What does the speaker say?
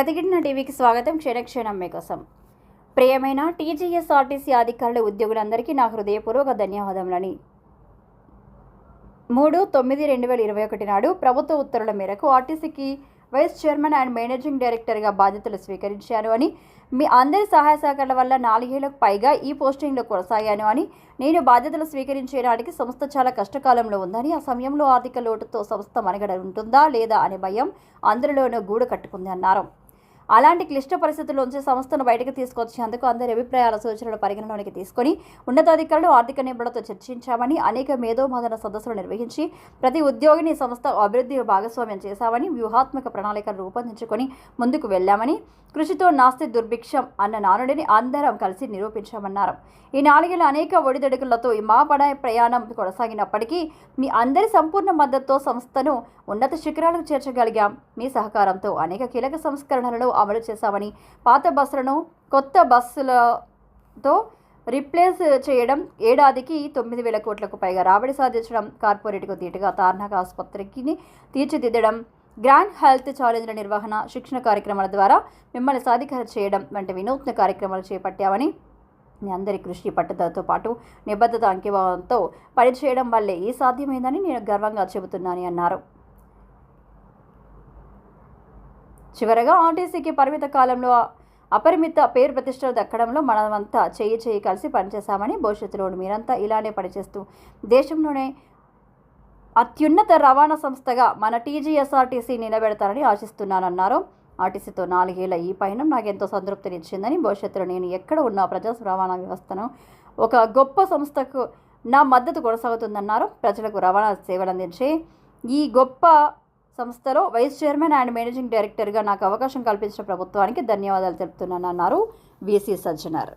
ప్రతిఘటన టీవీకి స్వాగతం. క్షణక్షణం మీకోసం. ప్రియమైన టీజీఎస్ఆర్టీసీ అధికారుల ఉద్యోగులందరికీ నా హృదయపూర్వక ధన్యవాదములని. మూడు తొమ్మిది రెండు వేల ఇరవై ఒకటి నాడు ప్రభుత్వ ఉత్తర్వుల మేరకు ఆర్టీసీకి వైస్ చైర్మన్ అండ్ మేనేజింగ్ డైరెక్టర్గా బాధ్యతలు స్వీకరించాను అని మీ అందరి సహాయ సహకారాల వల్ల నాలుగేళ్ళకు పైగా ఈ పోస్టింగ్లో కొనసాగాను అని నేను బాధ్యతలు స్వీకరించే నాటికి సంస్థ చాలా కష్టకాలంలో ఉందని ఆ సమయంలో ఆర్థిక లోటుతో సంస్థ మనగడ ఉంటుందా లేదా అనే భయం అందరిలోనూ గూడు కట్టుకుంది అన్నారు. అలాంటి క్లిష్ట పరిస్థితుల్లోంచి సంస్థను బయటకు తీసుకొచ్చేందుకు అందరి అభిప్రాయాల సూచనలు పరిగణలోనికి తీసుకొని ఉన్నతాధికారులు ఆర్థిక నిపుణులతో చర్చించామని అనేక మేధోమదన సదస్సులు నిర్వహించి ప్రతి ఉద్యోగిని సంస్థ అభివృద్ధిలో భాగస్వామ్యం చేశామని వ్యూహాత్మక ప్రణాళికలు రూపొందించుకొని ముందుకు వెళ్ళామని కృషితో నాస్తి దుర్భిక్షం అన్న నానుడిని అందరం కలిసి నిరూపించామన్నారు. ఈ నాలుగేళ్ళ అనేక ఒడిదడుకులతో ఈ మా పడ ప్రయాణం కొనసాగినప్పటికీ మీ అందరి సంపూర్ణ మద్దతుతో సంస్థను ఉన్నత శిఖరాలకు చేర్చగలిగాం. మీ సహకారంతో అనేక కీలక సంస్కరణలలో అమలు చేశామని పాత బస్సులను కొత్త బస్సులతో రీప్లేస్ చేయడం ఏడాదికి తొమ్మిది వేల కోట్లకు పైగా రాబడి సాధించడం కార్పొరేట్కు ధీటుగా తార్నాక ఆసుపత్రికి తీర్చిదిద్దడం గ్రాండ్ హెల్త్ ఛాలెంజ్ల నిర్వహణ శిక్షణ కార్యక్రమాల ద్వారా మిమ్మల్ని సాధికార చేయడం వంటి వినూత్న కార్యక్రమాలు చేపట్టామని మీ అందరి కృషి పట్టుదలతో పాటు నిబద్ధత అంకిభావంతో పనిచేయడం వల్లే ఈ సాధ్యమైందని నేను గర్వంగా చెబుతున్నానని అన్నారు. చివరగా ఆర్టీసీకి పరిమిత కాలంలో అపరిమిత పేరు ప్రతిష్టలు దక్కడంలో మనమంతా చేయి చేయి కలిసి పనిచేశామని భవిష్యత్తులో మీరంతా ఇలానే పనిచేస్తూ దేశంలోనే అత్యున్నత రవాణా సంస్థగా మన టీజీఎస్ఆర్టీసీ నిలబెడతారని ఆశిస్తున్నానన్నారు. ఆర్టీసీతో నాలుగేళ్ళ ఈ పయనం నాకెంతో సంతృప్తినిచ్చిందని భవిష్యత్తులో నేను ఎక్కడ ఉన్న ప్రజా రవాణా వ్యవస్థను ఒక గొప్ప సంస్థకు నా మద్దతు కొనసాగుతుందన్నారు. ప్రజలకు రవాణా సేవలు అందించే ఈ గొప్ప సంస్థలో వైస్ చైర్మన్ అండ్ మేనేజింగ్ డైరెక్టర్గా నాకు అవకాశం కల్పించిన ప్రభుత్వానికి ధన్యవాదాలు తెలుపుతున్నానన్నారు వీసీ సజ్జనర్.